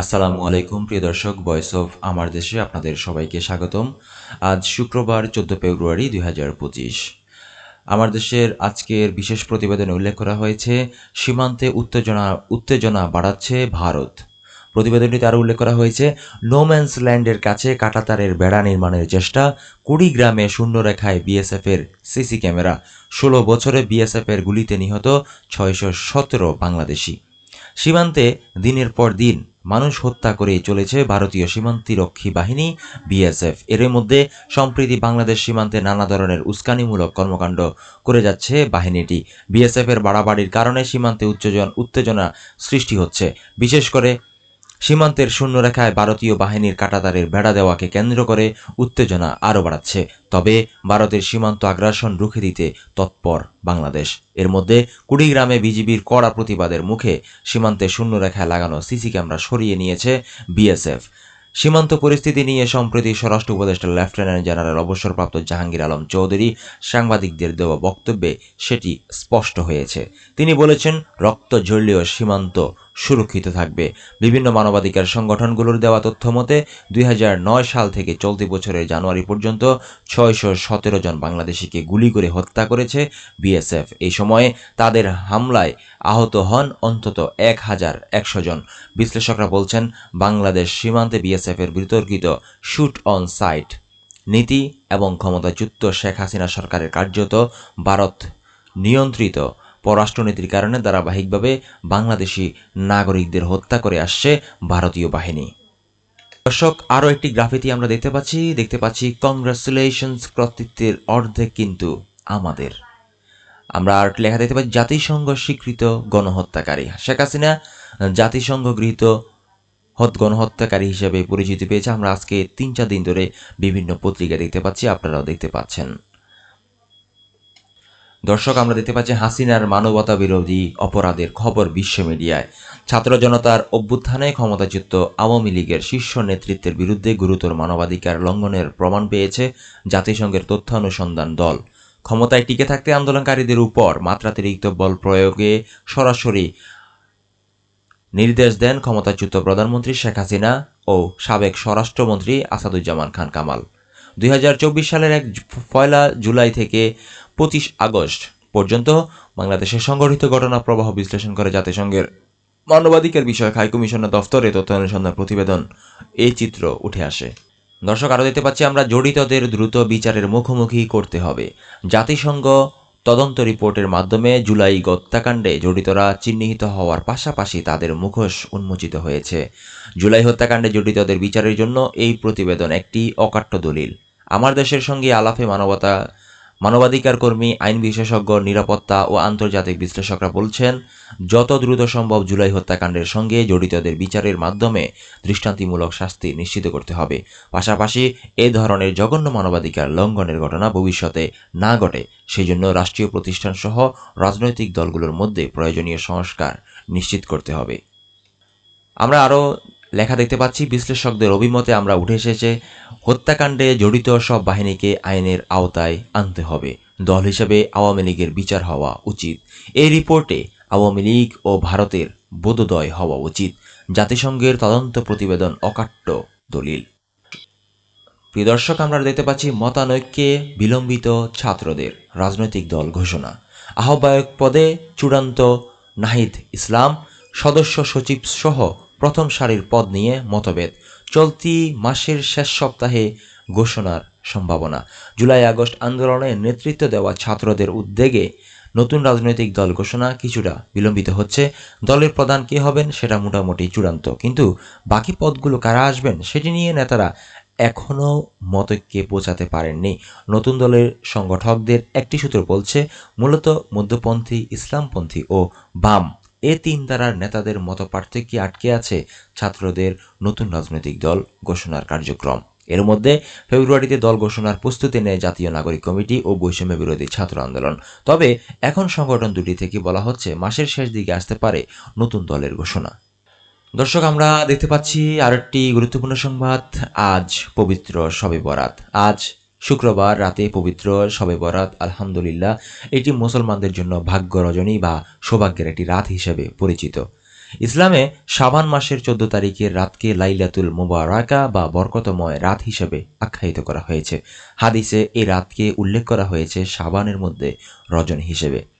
আসসালামু আলাইকুম, প্রিয় দর্শক ভয়েস অফ আমার দেশে আপনাদের সবাইকে স্বাগতম। আজ শুক্রবার, চোদ্দ ফেব্রুয়ারি দুই হাজার পঁচিশ। আমার দেশের আজকের বিশেষ প্রতিবেদনে উল্লেখ করা হয়েছে, সীমান্তে উত্তেজনা উত্তেজনা বাড়াচ্ছে ভারত। প্রতিবেদনটিতে আরও উল্লেখ করা হয়েছে নোম্যান্স ল্যান্ডের কাছে কাটাতারের বেড়া নির্মাণের চেষ্টা কুড়ি কুড়িগ্রামে শূন্যরেখায় বিএসএফের সিসি ক্যামেরা, ষোলো বছরে বিএসএফের গুলিতে নিহত ছয়শো সতেরো বাংলাদেশি। সীমান্তে দিনের পর দিন মানুষ হত্যা করে চলেছে ভারতীয় সীমান্তিরক্ষী বাহিনী, বিএসএফ। এর মধ্যে সম্প্রীতি বাংলাদেশ সীমান্তে নানা ধরনের উস্কানিমূলক কর্মকাণ্ড করে যাচ্ছে বাহিনীটি। বিএসএফ এর বাড়াবাড়ির কারণে সীমান্তে উত্তেজন, উত্তেজনা সৃষ্টি হচ্ছে। বিশেষ করে সীমান্তের শূন্যরেখায় ভারতীয় বাহিনীর কাটাতারের বেড়া দেওয়াকে কেন্দ্র করে উত্তেজনা আরও বাড়াচ্ছে। তবে ভারতের সীমান্ত আগ্রাসন রুখে দিতে তৎপর বাংলাদেশ। এর মধ্যে কুড়িগ্রামে বিজিবির কড়া প্রতিবাদের মুখে সীমান্তে শূন্যরেখায় লাগানো সিসি ক্যামেরা সরিয়ে নিয়েছে বিএসএফ। সীমান্ত পরিস্থিতি নিয়ে সম্প্রতি স্বরাষ্ট্র উপদেষ্টা লেফটেন্যান্ট জেনারেল অবসরপ্রাপ্ত জাহাঙ্গীর আলম চৌধুরী সাংবাদিকদের দেওয়া বক্তব্যে সেটি স্পষ্ট হয়েছে। তিনি বলেছেন, রক্ত ঝরলেও সীমান্ত সুরক্ষিত থাকবে। বিভিন্ন মানবাধিকার সংগঠনগুলোর দেওয়া তথ্য মতে, দুই হাজার নয় সাল থেকে চলতি বছরের জানুয়ারি পর্যন্ত ছয়শো সতেরো জন বাংলাদেশিকে গুলি করে হত্যা করেছে বিএসএফ। এই সময়ে তাদের হামলায় আহত হন অন্তত এক হাজার একশো জন। বিশ্লেষকরা বলছেন, বাংলাদেশ সীমান্তে বিএসএফের বিতর্কিত শুট অন সাইট নীতি এবং ক্ষমতাচ্যুত শেখ হাসিনা সরকারের কার্যত ভারত নিয়ন্ত্রিত পররাষ্ট্রনীতির কারণে ধারাবাহিকভাবে বাংলাদেশি নাগরিকদের হত্যা করে আসছে ভারতীয় বাহিনী। দর্শক, আরও একটি গ্রাফিতি আমরা দেখতে পাচ্ছি। দেখতে পাচ্ছি কংগ্রাচুলেশনস কর্তৃত্বের অর্ধেক কিন্তু আমাদের। আমরা আর লেখা দেখতে পাচ্ছি, জাতিসংঘ স্বীকৃত গণহত্যাকারী শেখ হাসিনা জাতিসংঘ গৃহীত হত, গণহত্যাকারী হিসেবে পরিচিতি পেয়েছে। আমরা আজকে তিন চার দিন ধরে বিভিন্ন পত্রিকা দেখতে পাচ্ছি, আপনারাও দেখতে পাচ্ছেন। দর্শক, আমরা দেখতে পাচ্ছি হাসিনার মানবতা বিরোধী অপরাধের খবর বিশ্ব মিডিয়ায়। ছাত্র জনতার অভ্যুত্থানে ক্ষমতাচ্যুত আওয়ামী লীগের শীর্ষ নেতৃত্বের বিরুদ্ধে গুরুতর মানবাধিকার লঙ্ঘনের প্রমাণ পেয়েছে জাতিসংঘের তথ্য অনুসন্ধান দল। ক্ষমতায় টিকে থাকতে আন্দোলনকারীদের উপর মাত্রাতিরিক্ত বল প্রয়োগে সরাসরি নির্দেশ দেন ক্ষমতাচ্যুত প্রধানমন্ত্রী শেখ হাসিনা ও সাবেক স্বরাষ্ট্রমন্ত্রী আসাদুজ্জামান খান কামাল। দুই হাজার চব্বিশ সালের এক পয়লা জুলাই থেকে পঁচিশ আগস্ট পর্যন্ত বাংলাদেশে সংগঠিত ঘটনা প্রবাহ বিশ্লেষণ করে জাতিসংঘের মানবাধিকার বিষয়ক হাই কমিশনের দফতরে তথ্য অনুসন্ধান প্রতিবেদন এই চিত্র উঠে আসে। দর্শক, আরও দেখতে পাচ্ছি আমরা জড়িতদের দ্রুত বিচারের মুখোমুখি করতে হবে। জাতিসংঘ তদন্ত রিপোর্টের মাধ্যমে জুলাই হত্যাকাণ্ডে জড়িতরা চিহ্নিত হওয়ার পাশাপাশি তাদের মুখোশ উন্মোচিত হয়েছে। জুলাই হত্যাকাণ্ডে জড়িতদের বিচারের জন্য এই প্রতিবেদন একটি অকাট্য দলিল। আমার দেশের সঙ্গে আলাপে মানবতা মানবাধিকার কর্মী, আইন বিশেষজ্ঞ, নিরাপত্তা ও আন্তর্জাতিক বিশ্লেষকরা বলছেন, যত দ্রুত সম্ভব জুলাই হত্যাকাণ্ডের সঙ্গে জড়িতদের বিচারের মাধ্যমে দৃষ্টান্তিমূলক শাস্তি নিশ্চিত করতে হবে। পাশাপাশি এ ধরনের জঘন্য মানবাধিকার লঙ্ঘনের ঘটনা ভবিষ্যতে না ঘটে সেই জন্য রাষ্ট্রীয় প্রতিষ্ঠান সহ রাজনৈতিক দলগুলোর মধ্যে প্রয়োজনীয় সংস্কার নিশ্চিত করতে হবে। আমরা আরও লেখা দেখতে পাচ্ছি, বিশ্লেষকদের অভিমতে আমরা উঠে এসেছে, হত্যাকাণ্ডে জড়িত সব বাহিনীকে আইনের আওতায় আনতে হবে। দল হিসেবে আওয়ামী লীগের বিচার হওয়া উচিত। এই রিপোর্টে আওয়ামী লীগ ও ভারতের বোধোদয় হওয়া উচিত। জাতিসংঘের তদন্ত প্রতিবেদন অকাট্য দলিল। প্রিয় দর্শক, আমরা দেখতে পাচ্ছি, মতানৈক্যে বিলম্বিত ছাত্রদের রাজনৈতিক দল ঘোষণা। আহ্বায়ক পদে চূড়ান্ত নাহিদ ইসলাম, সদস্য সচিব সহ প্রথম সারির পদ নিয়ে মতভেদ। চলতি মাসের শেষ সপ্তাহে ঘোষণার সম্ভাবনা। জুলাই, আগস্ট আন্দোলনে নেতৃত্ব দেওয়া ছাত্রদের উদ্যোগে নতুন রাজনৈতিক দল ঘোষণা কিছুটা বিলম্বিত হচ্ছে। দলের প্রধান কে হবেন সেটা মোটামুটি চূড়ান্ত। কিন্তু বাকি পদগুলো কারা আসবেন সেটি নিয়ে নেতারা এখনও মতৈক্যে পৌঁছাতে পারেননি। নতুন দলের সংগঠকদের একটি সূত্র বলছে, মূলত মধ্যপন্থী, ইসলামপন্থী ও বাম এ তিন ধারার নেতাদের মত পার্থক্যে আটকে আছে ছাত্রদের নতুন রাজনৈতিক দল ঘোষণার কার্যক্রম। এর মধ্যে ফেব্রুয়ারিতে দল ঘোষণার প্রস্তুতি নেয় জাতীয় নাগরিক কমিটি ও বৈষম্য বিরোধী ছাত্র আন্দোলন। তবে এখন সংগঠন দুটি থেকে বলা হচ্ছে মাসের শেষ দিকে আসতে পারে নতুন দলের ঘোষণা। দর্শক, আমরা দেখতে পাচ্ছি আরেকটি গুরুত্বপূর্ণ সংবাদ। আজ পবিত্র শবে বরাত। আজ শুক্রবার রাতে পবিত্র শবে বরাত, আলহামদুলিল্লাহ, এটি মুসলমানদের জন্য ভাগ্য রজনী বা সৌভাগ্যের একটি রাত হিসেবে পরিচিত। ইসলামে সাবান মাসের চোদ্দ তারিখের রাতকে লাইলাতুল মুবারাকা বা বরকতময় রাত হিসেবে আখ্যায়িত করা হয়েছে। হাদিসে এই রাতকে উল্লেখ করা হয়েছে সাবানের মধ্যে রজনী হিসেবে।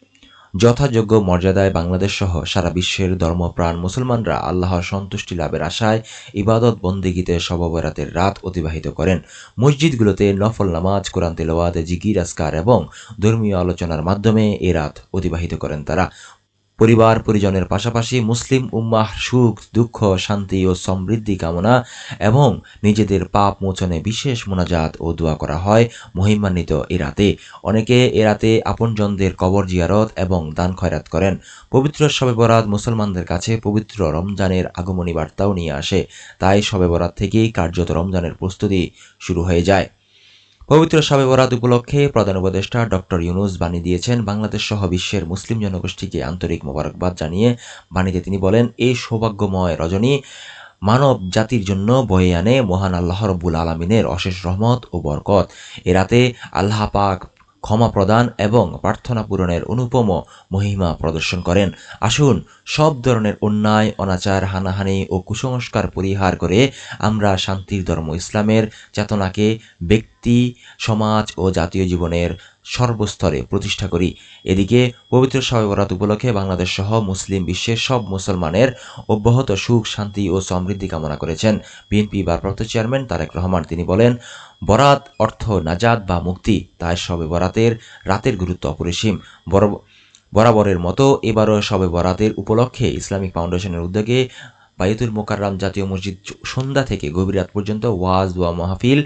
যথাযোগ্য মর্যাদায় বাংলাদেশ সহ সারা বিশ্বের ধর্মপ্রাণ মুসলমানরা আল্লাহর সন্তুষ্টি লাভের আশায় ইবাদত বন্দিগিতে সববরাতের রাত অতিবাহিত করেন। মসজিদগুলোতে নফল নামাজ, কোরআন তেলোয়াদ জিকির আসকার এবং ধর্মীয় আলোচনার মাধ্যমে এ রাত অতিবাহিত করেন তারা। পরিবার পরিজনের পাশাপাশি মুসলিম উম্মাহ সুখ, দুঃখ, শান্তি ও সমৃদ্ধি কামনা এবং নিজেদের পাপ মোচনে বিশেষ মোনাজাত ও দোয়া করা হয় মহিমান্বিত এ রাতে। অনেকে এ রাতে আপনজনদের কবর জিয়ারত এবং দান খয়রাত করেন। পবিত্র শবে বরাত মুসলমানদের কাছে পবিত্র রমজানের আগমনী বার্তাও নিয়ে আসে। তাই শবে বরাত থেকেই কার্যত রমজানের প্রস্তুতি শুরু হয়ে যায়। পবিত্র সাবে বরাত উপলক্ষে প্রধান উপদেষ্টা ডক্টর ইউনুস বাণী দিয়েছেন বাংলাদেশ সহ বিশ্বের মুসলিম জনগোষ্ঠীকে আন্তরিক মোবারকবাদ জানিয়ে। বাণীতে তিনি বলেন এই সৌভাগ্যময় রজনী মানব জাতির জন্য বয়ে আনে মহান আল্লাহ রব্বুল আলমিনের অশেষ রহমত ও বরকত। এ রাতে আল্লাহ পাক ক্ষমা প্রদান এবং প্রার্থনা পূরণের অনুপম মহিমা প্রদর্শন করেন। আসুন, সব ধরনের অন্যায়, অনাচার, হানাহানি ও কুসংস্কার পরিহার করে আমরা শান্তির ধর্ম ইসলামের চেতনাকে ব্যক্তি, সমাজ ও জাতীয় জীবনের সর্বস্তরে প্রতিষ্ঠা করি। এদিকে পবিত্র শবে বরাত উপলক্ষে বাংলাদেশ সহ মুসলিম বিশ্বের সব মুসলমানের অব্যাহত সুখ, শান্তি ও সমৃদ্ধি কামনা করেছেন বিএনপি ভারপ্রাপ্ত চেয়ারম্যান তারেক রহমান। তিনি বলেন বরাত অর্থ নাজাদ বা মুক্তি, তাই শবে বরাতের রাতের গুরুত্ব অপরিসীম। বরাবরের মতো এবারও শবে বরাতের উপলক্ষে ইসলামিক ফাউন্ডেশনের উদ্যোগে বায়তুল মোকাররাম জাতীয় মসজিদ সন্ধ্যা থেকে গভীর রাত পর্যন্ত ওয়াজ ওয়া মাহফিল,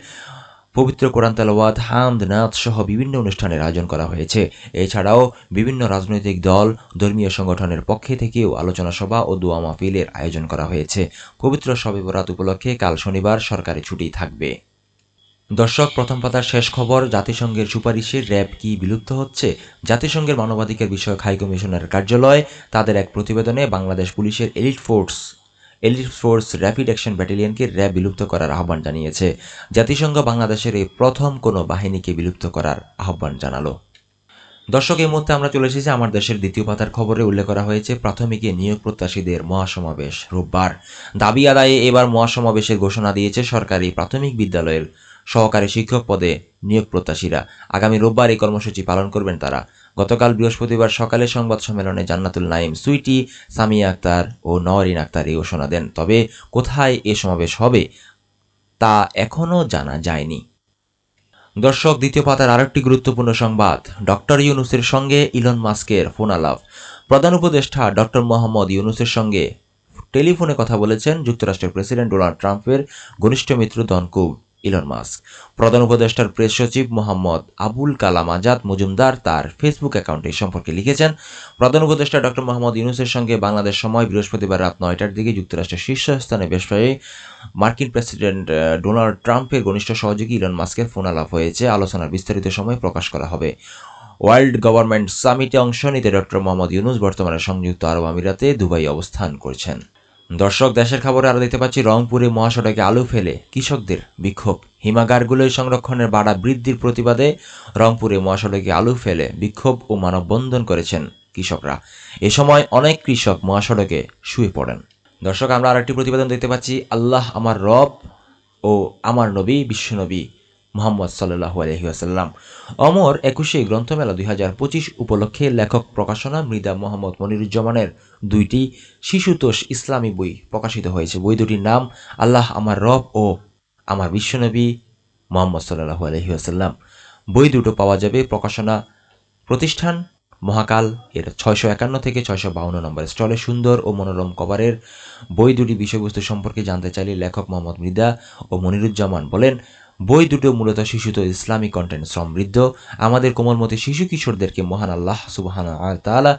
পবিত্র কোরআন তালাওয়াত, হামদ নাথ সহ বিভিন্ন অনুষ্ঠানের আয়োজন করা হয়েছে। এছাড়াও বিভিন্ন রাজনৈতিক দল, ধর্মীয় সংগঠনের পক্ষে থেকেও আলোচনা সভা ও দোয়া মাহফিলের আয়োজন করা হয়েছে। পবিত্র শবে বরাত উপলক্ষে কাল শনিবার সরকারি ছুটি থাকবে। দর্শক, প্রথম পাতার শেষ খবর, জাতিসংঘের সুপারিশে র্যাব কি বিলুপ্ত হচ্ছে? জাতিসংঘের মানবাধিকার বিষয়ক হাই কমিশনের কার্যালয়, তাদের এক প্রতিবেদনে বাংলাদেশ পুলিশের elite force elite force rapid action ব্যাটালিয়নকে RAB বিলুপ্ত করার আহ্বান জানিয়েছে। জাতিসংঘ বাংলাদেশের এই প্রথম কোনো বাহিনীকে বিলুপ্ত করার আহ্বান জানালো। দর্শক, এই মুহূর্তে আমরা চলে এসেছি আমার দেশের দ্বিতীয় পাতার খবরে। উল্লেখ করা হয়েছে, প্রাথমিকে নিয়োগ প্রত্যাশীদের মহাসমাবেশ রোববার। দাবি আদায়ে এবার মহাসমাবেশের ঘোষণা দিয়েছে সরকারি প্রাথমিক বিদ্যালয়ের সহকারী শিক্ষক পদে নিয়োগ প্রত্যাশীরা। আগামী রোববার এই কর্মসূচি পালন করবেন তারা। গতকাল বৃহস্পতিবার সকালে সংবাদ সম্মেলনে জান্নাতুল নাইম সুইটি, সামিয়া আক্তার ও নওয়ারিন আক্তার এই ঘোষণা দেন। তবে কোথায় এ সমাবেশ হবে তা এখনও জানা যায়নি। দর্শক, দ্বিতীয় পাতার আরেকটি গুরুত্বপূর্ণ সংবাদ। ডক্টর ইউনুসের সঙ্গে ইলন মাস্কের ফোন আলাপ। প্রধান উপদেষ্টা ডক্টর মোহাম্মদ ইউনুসের সঙ্গে টেলিফোনে কথা বলেছেন যুক্তরাষ্ট্রের প্রেসিডেন্ট ডোনাল্ড ট্রাম্পের ঘনিষ্ঠ মিত্র দনকুব ইলন মাস্ক। প্রধান উপদেষ্টার প্রেস সচিব মোহাম্মদ আবুল কালাম আজাদ মজুমদার তার ফেসবুক অ্যাকাউন্টে সম্পর্কে লিখেছেন, প্রধান উপদেষ্টা ডক্টর মোহাম্মদ ইউনুসের সঙ্গে বাংলাদেশ সময় বৃহস্পতিবার রাত নয়টার দিকে যুক্তরাষ্ট্রের শীর্ষস্থানে বেশ বেশভাবে মার্কিন প্রেসিডেন্ট ডোনাল্ড ট্রাম্পের ঘনিষ্ঠ সহযোগী ইলন মাস্কের ফোন আলাপ হয়েছে। আলোচনার বিস্তারিত সময় প্রকাশ করা হবে। ওয়ার্ল্ড গভর্নমেন্ট সামিটে অংশ নিতে ডক্টর মোহাম্মদ ইউনুস বর্তমানে সংযুক্ত আরব আমিরাতে দুবাই অবস্থান করছেন। দর্শক, দেশের খবরে আরও দেখতে পাচ্ছি, রংপুরে মহাসড়কে আলু ফেলে কৃষকদের বিক্ষোভ। হিমাগারগুলোর সংরক্ষণের বাড়া বৃদ্ধির প্রতিবাদে রংপুরে মহাসড়কে আলু ফেলে বিক্ষোভ ও মানববন্ধন করেছেন কৃষকরা। এ সময় অনেক কৃষক মহাসড়কে শুয়ে পড়েন। দর্শক, আমরা আরেকটি প্রতিবেদন দেখতে পাচ্ছি। আল্লাহ আমার রব ও আমার নবী বিশ্বনবী মোহাম্মদ সাল্লাহ আলহিহাসাল্লাম অমর একুশে গ্রন্থমেলা দুই হাজার পঁচিশ উপলক্ষে লেখক প্রকাশনা মৃদা মোহাম্মদ মনিরুজ্জামানের দুইটি শিশুতোষ ইসলামী বই প্রকাশিত হয়েছে। বই দুটির নাম আল্লাহ আমার রব ও আমার বিশ্বনবী মোহাম্মদ সাল্লাহ আলহিহাসাল্লাম বই দুটো পাওয়া যাবে প্রকাশনা প্রতিষ্ঠান মহাকাল এর ছয়শো একান্ন থেকে ছয়শো বাউন্ন নম্বর স্টলে। সুন্দর ও মনোরম কভারের বই দুটি বিষয়বস্তু সম্পর্কে জানতে চাইলে লেখক মোহাম্মদ মৃদা ও মনিরুজ্জামান বলেন বই দুটো মূলত শিশুত ইসলামিক কন্টেন্ট সমৃদ্ধ। আমাদের কোমলমতি শিশু কিশোরদেরকে মহান আল্লাহ সুবাহান তালা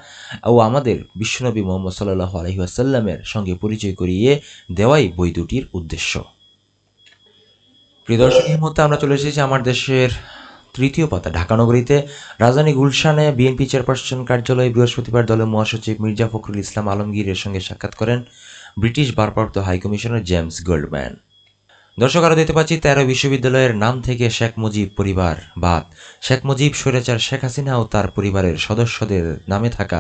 ও আমাদের বিশ্বনবী মোহাম্মদ সাল্লাহ আলহিহাসাল্লামের সঙ্গে পরিচয় করিয়ে দেওয়াই বই দুটির উদ্দেশ্য। প্রিয় মুহূর্তে আমরা চলে এসেছি আমার দেশের তৃতীয় পাতা, ঢাকা নগরীতে। রাজধানী গুলশানে বিএনপি চেয়ারপারসন কার্যালয়ে বৃহস্পতিবার দলের মহাসচিব মির্জা ফখরুল ইসলাম আলমগীরের সঙ্গে সাক্ষাৎ করেন ব্রিটিশ ভারপ্রাপ্ত হাইকমিশনার জেমস গোল্ডম্যান। দর্শক, আরও দেখতে পাচ্ছি, তেরো বিশ্ববিদ্যালয়ের নাম থেকে শেখ মুজিব পরিবার বাদ। শেখ মুজিব, স্বৈরাচার শেখ হাসিনা ও তার পরিবারের সদস্যদের নামে থাকা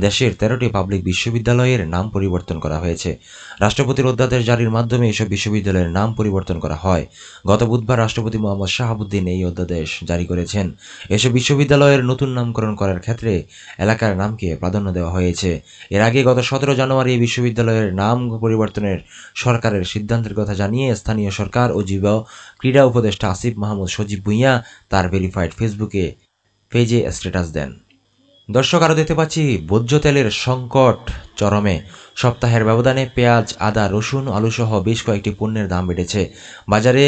দেশের তেরোটি পাবলিক বিশ্ববিদ্যালয়ের নাম পরিবর্তন করা হয়েছে। রাষ্ট্রপতির অধ্যাদেশ জারির মাধ্যমে এসব বিশ্ববিদ্যালয়ের নাম পরিবর্তন করা হয়। গত বুধবার রাষ্ট্রপতি মোহাম্মদ শাহাবুদ্দিন এই অধ্যাদেশ জারি করেছেন। এসব বিশ্ববিদ্যালয়ের নতুন নামকরণ করার ক্ষেত্রে এলাকার নামকে প্রাধান্য দেওয়া হয়েছে। এর আগে গত সতেরো জানুয়ারি এই বিশ্ববিদ্যালয়ের নাম পরিবর্তনের সরকারের সিদ্ধান্তের কথা জানিয়ে স্থানীয় সরকার ও যুব ক্রীড়া উপদেষ্টা আসিফ মাহমুদ সজীব ভুঁইয়া তার ভেরিফাইড ফেসবুকে পেজে স্ট্যাটাস দেন। দর্শক, আরও দেখতে পাচ্ছি, ভোজ্য তেলের সংকট চরমে। সপ্তাহের ব্যবধানে পেঁয়াজ, আদা, রসুন, আলুসহ বেশ কয়েকটি পণ্যের দাম বেড়েছে। বাজারে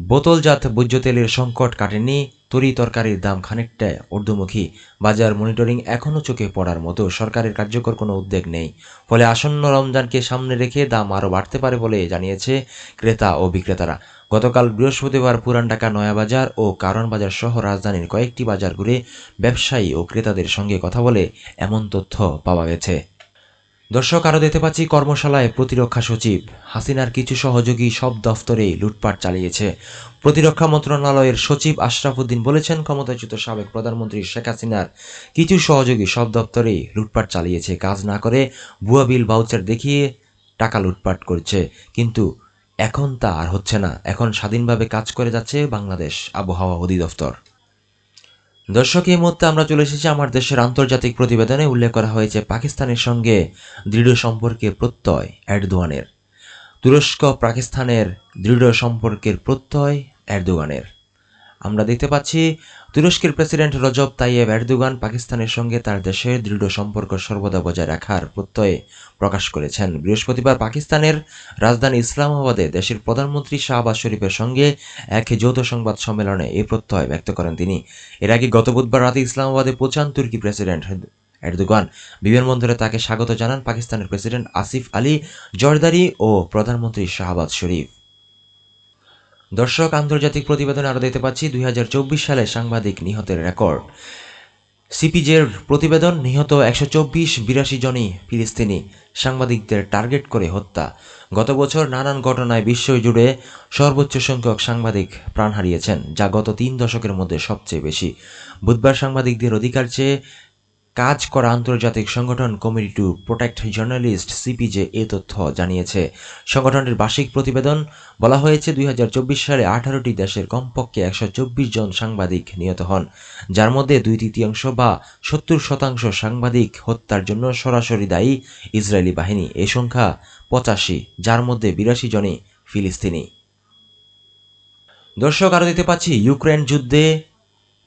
বোতলজাত ভোজ্য তেলের সংকট কাটেনি, তরি তরকারির দাম খানিকটা ঊর্ধ্বমুখী। বাজার মনিটরিং এখনও চোখে পড়ার মতো সরকারের কার্যকর কোনো উদ্যোগ নেই। ফলে আসন্ন রমজানকে সামনে রেখে দাম আরও বাড়তে পারে বলে জানিয়েছে ক্রেতা ও বিক্রেতারা। গতকাল বৃহস্পতিবার পুরান ঢাকা নয়াবাজার ও কারণ বাজার সহ রাজধানীর কয়েকটি বাজার ঘুরে ব্যবসায়ী ও ক্রেতাদের সঙ্গে কথা বলে এমন তথ্য পাওয়া গেছে। দর্শক, আরও দেখতে পাচ্ছি কর্মশালায় প্রতিরক্ষা সচিব। হাসিনার কিছু সহযোগী সব দফতরেই লুটপাট চালিয়েছে। প্রতিরক্ষা মন্ত্রণালয়ের সচিব আশরাফ উদ্দিন বলেছেন, ক্ষমতাচ্যুত সাবেক প্রধানমন্ত্রী শেখ হাসিনার কিছু সহযোগী সব দপ্তরেই লুটপাট চালিয়েছে। কাজ না করে ভুয়া বিল ভাউচার দেখিয়ে টাকা লুটপাট করছে। কিন্তু এখন তা আর হচ্ছে না। এখন স্বাধীনভাবে কাজ করে যাচ্ছে বাংলাদেশ আবহাওয়া অধিদপ্তর। দর্শক, এই মুহূর্তে আমরা চলে এসেছি আমার দেশের আন্তর্জাতিক প্রতিবেদনে। উল্লেখ করা হয়েছে, পাকিস্তানের সঙ্গে দৃঢ় সম্পর্কে প্রত্যয় এরদোয়ানের তুরস্ক, পাকিস্তানের দৃঢ় সম্পর্কের প্রত্যয় এরদোয়ানের আমরা দেখতে পাচ্ছি তুরস্কের প্রেসিডেন্ট রজব তাইয়েব এরদোগান পাকিস্তানের সঙ্গে তার দেশের দৃঢ় সম্পর্ক সর্বদা বজায় রাখার প্রত্যয়ে প্রকাশ করেছেন। বৃহস্পতিবার পাকিস্তানের রাজধানী ইসলামাবাদে দেশের প্রধানমন্ত্রী শাহবাজ শরীফের সঙ্গে এক যৌথ সংবাদ সম্মেলনে এই প্রত্যয় ব্যক্ত করেন তিনি। এর আগে গত বুধবার রাতে ইসলামাবাদে পৌঁছান তুর্কি প্রেসিডেন্ট এরদোগান বিমানবন্দরে তাকে স্বাগত জানান পাকিস্তানের প্রেসিডেন্ট আসিফ আলী জর্দারি ও প্রধানমন্ত্রী শাহবাজ শরীফ। দর্শক, আন্তর্জাতিক প্রতিবেদনে আরও দেখতে পাচ্ছি, দুই সালে সাংবাদিক নিহতের রেকর্ড। সিপিজের প্রতিবেদন, নিহত একশো চব্বিশ বিরাশি জনই ফিলিস্তিনি সাংবাদিকদের টার্গেট করে হত্যা। গত বছর নানান ঘটনায় বিশ্ব জুড়ে সর্বোচ্চ সংখ্যক সাংবাদিক প্রাণ হারিয়েছেন, যা গত তিন দশকের মধ্যে সবচেয়ে বেশি। বুধবার সাংবাদিকদের অধিকার চেয়ে কাজ করা আন্তর্জাতিক সংগঠন committee to protect journalist CPJ এ তথ্য জানিয়েছে। সংগঠনটির বার্ষিক প্রতিবেদন বলা হয়েছে, দুই হাজার চব্বিশ সালে আঠারোটি দেশের কমপক্ষে একশো চব্বিশ জন সাংবাদিক নিহত হন, যার মধ্যে দুই তৃতীয়াংশ বা সত্তর শতাংশ সাংবাদিক হত্যার জন্য সরাসরি দায়ী ইসরায়েলি বাহিনী। এই সংখ্যা পঁচাশি, যার মধ্যে বিরাশি জনই ফিলিস্তিনি। দর্শক, আরও দিতে পাচ্ছি, ইউক্রেন যুদ্ধে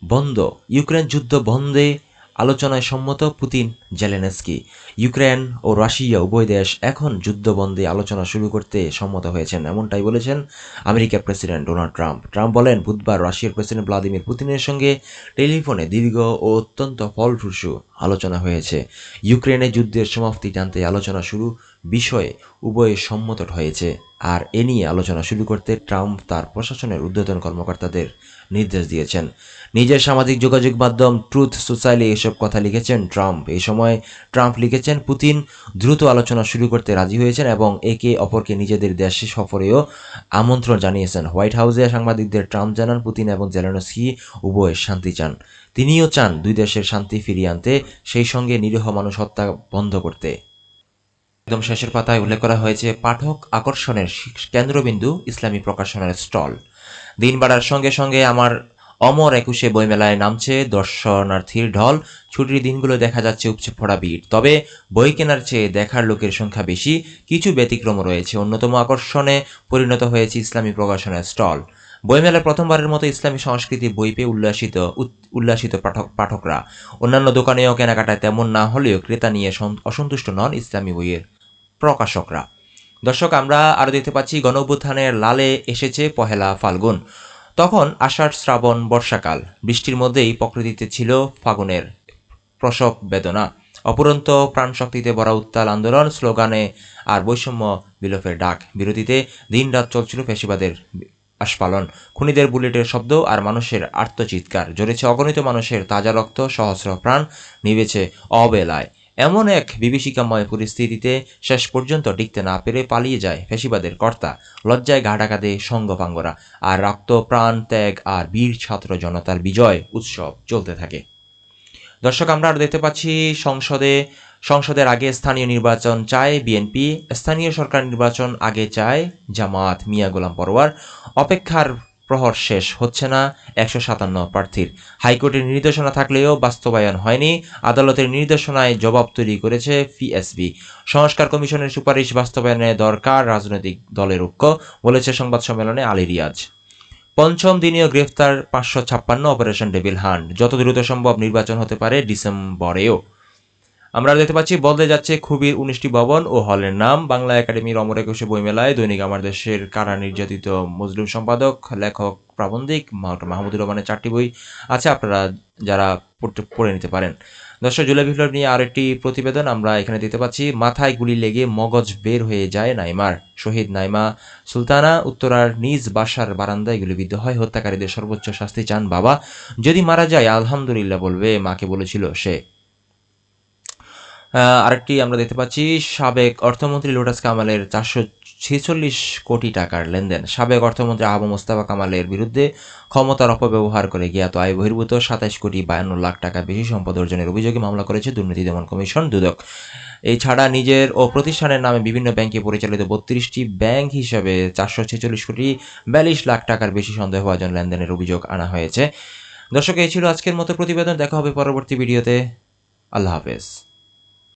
বন্ধ। ইউক্রেন যুদ্ধ বন্ধে আলোচনায় সম্মত পুতিন, জেলেনস্কি, ইউক্রেন ও রাশিয়া উভয় দেশ এখন যুদ্ধবন্দে আলোচনা শুরু করতে সম্মত হয়েছেন, এমনটাই বলেছেন আমেরিকার প্রেসিডেন্ট ডোনাল্ড ট্রাম্প। ট্রাম্প বলেন, বুধবার রাশিয়ার প্রেসিডেন্ট ভ্লাদিমির পুতিনের সঙ্গে টেলিফোনে দীর্ঘ ও অত্যন্ত ফলপ্রসূ আলোচনা হয়েছে। ইউক্রেনে যুদ্ধের সমাপ্তি টানতে আলোচনা শুরু বিষয়ে উভয়ে সম্মত হয়েছে। আর এ নিয়ে আলোচনা শুরু করতে ট্রাম্প তার প্রশাসনের ঊর্ধ্বতন কর্মকর্তাদের নির্দেশ দিয়েছেন। নিজের সামাজিক যোগাযোগ মাধ্যম ট্রুথ সোসাইলে এসব কথা লিখেছেন ট্রাম্প। এই সময় ট্রাম্প লিখেছেন, পুতিন দ্রুত আলোচনা শুরু করতে রাজি হয়েছেন এবং একে অপরকে নিজেদের দেশে সফরেও আমন্ত্রণ জানিয়েছেন। হোয়াইট হাউসে সাংবাদিকদের ট্রাম্প জানান, পুতিন এবং জেলানস্কি উভয় শান্তি চান। তিনিও চান দুই দেশের শান্তি ফিরিয়ে আনতে, সেই সঙ্গে নিরীহ মানুষ হত্যা বন্ধ করতে। একদম শেষের পাতায় উল্লেখ করা হয়েছে, পাঠক আকর্ষণের কেন্দ্রবিন্দু ইসলামী প্রকাশনের স্টল। দিন বাড়ার সঙ্গে সঙ্গে আমার অমর একুশে বইমেলায় নামছে দর্শনার্থীর ঢল। ছুটির দিনগুলো দেখা যাচ্ছে উপচে পড়া ভিড়। তবে বই কেনার চেয়ে দেখার লোকের সংখ্যা বেশি। কিছু ব্যতিক্রম রয়েছে। অন্যতম আকর্ষণে পরিণত হয়েছে ইসলামী প্রকাশনের স্টল। বইমেলায় প্রথমবারের মতো ইসলামী সংস্কৃতি বই পেয়ে উল্লাসিত উল্লাসিত পাঠক, পাঠকরা। অন্যান্য দোকানেও কেনাকাটায় তেমন না হলেও ক্রেতা নিয়ে অসন্তুষ্ট নন ইসলামী বইয়ের প্রকাশকরা। দর্শক, আমরা আরও দেখতে পাচ্ছি গণ লালে এসেছে পহেলা ফাল্গুন। তখন আষাঢ় শ্রাবণ বর্ষাকাল, বৃষ্টির মধ্যেই প্রকৃতিতে ছিল ফাগুনের প্রসব বেদনা। অপুরন্ত প্রাণশক্তিতে ভরা উত্তাল আন্দোলন, স্লোগানে আর বৈষম্য বিলোপের ডাক। বিরতিতে দিনরাত চলছিল ফেসিবাদের আস্পালন খুনিদের বুলেটের শব্দ আর মানুষের আর্তচিৎকার জড়েছে অগণিত মানুষের তাজা রক্ত, সহস্র প্রাণ নিবেছে অবেলায়। এমন এক বিভীষিকাময় পরিস্থিতিতে শেষ পর্যন্ত টিকতে না পেরে পালিয়ে যায় ফেসিবাদের কর্তা, লজ্জায় ঘা ঢাকা দেয় আর রক্ত, প্রাণ, ত্যাগ আর বীর ছাত্র জনতার বিজয় উৎসব চলতে থাকে। দর্শক, আমরা আর দেখতে পাচ্ছি সংসদে, সংসদের আগে স্থানীয় নির্বাচন চায় বিএনপি, স্থানীয় সরকার নির্বাচন আগে চায় জামাত মিয়া গোলাম পরোয়ার। অপেক্ষার প্রহর শেষ হচ্ছে না, একশো সাতান্ন প্রার্থীর। হাইকোর্টের নির্দেশনা থাকলেও বাস্তবায়ন হয়নি, আদালতের নির্দেশনায় জবাব তৈরি করেছে পিএসবি সংস্কার কমিশনের সুপারিশ বাস্তবায়নে দরকার, রাজনৈতিক দলের ঐক্য, বলেছে সংবাদ সম্মেলনে আলী রিয়াজ। পঞ্চম দিনীয় গ্রেফতার পাঁচশো ছাপ্পান্ন অপারেশন ডেভিল হান্ট, যত দ্রুত সম্ভব নির্বাচন হতে পারে ডিসেম্বরেও। আমরা দেখতে পাচ্ছি, বদলে যাচ্ছে খুবই উনিশটি ভবন ও হলের নাম। বাংলা একাডেমির অমর একুশে বইমেলায় দৈনিক আমার দেশের কারা নির্যাতিত মুসলিম সম্পাদক, লেখক, প্রাবন্ধিক মাহ- মাহমুদুর রহমানের চারটি বই আছে, আপনারা যারা পড়ে নিতে পারেন। দর্শক, জুলাই বিপ্লব নিয়ে আরেকটি প্রতিবেদন আমরা এখানে দেখতে পাচ্ছি। মাথায় গুলি লেগে মগজ বের হয়ে যায় নাইমার। শহীদ নাইমা সুলতানা উত্তরার নিজ বাসার বারান্দায় গুলিবিদ্ধ হয়। হত্যাকারীদের সর্বোচ্চ শাস্তি চান বাবা। যদি মারা যায়, আলহামদুলিল্লাহ বলবে, মাকে বলেছিল সে। আরেকটি আমরা দেখতে পাচ্ছি, সাবেক অর্থমন্ত্রী লোটাস কামালের চারশো ছেচল্লিশ কোটি টাকার লেনদেন। সাবেক অর্থমন্ত্রী আবু মোস্তাফা কামালের বিরুদ্ধে ক্ষমতার অপব্যবহার করে জ্ঞাত আয় বহির্ভূত, সাতাইশ কোটি বায়ান্ন লাখ টাকা বেশি সম্পদ অর্জনের অভিযোগে মামলা করেছে দুর্নীতি দমন কমিশন দুদক। এই ছাড়া নিজের ও প্রতিষ্ঠানের নামে বিভিন্ন ব্যাংকে পরিচালিত বত্রিশটি ব্যাংক হিসাবে চারশো ছেচল্লিশ কোটি বিয়াল্লিশ লাখ টাকার বেশি সন্দেহভাজন লেনদেনের অভিযোগ আনা হয়েছে। দর্শক, এই ছিল আজকের মতো প্রতিবেদন। দেখা হবে পরবর্তী ভিডিওতে। আল্লাহ হাফেজ।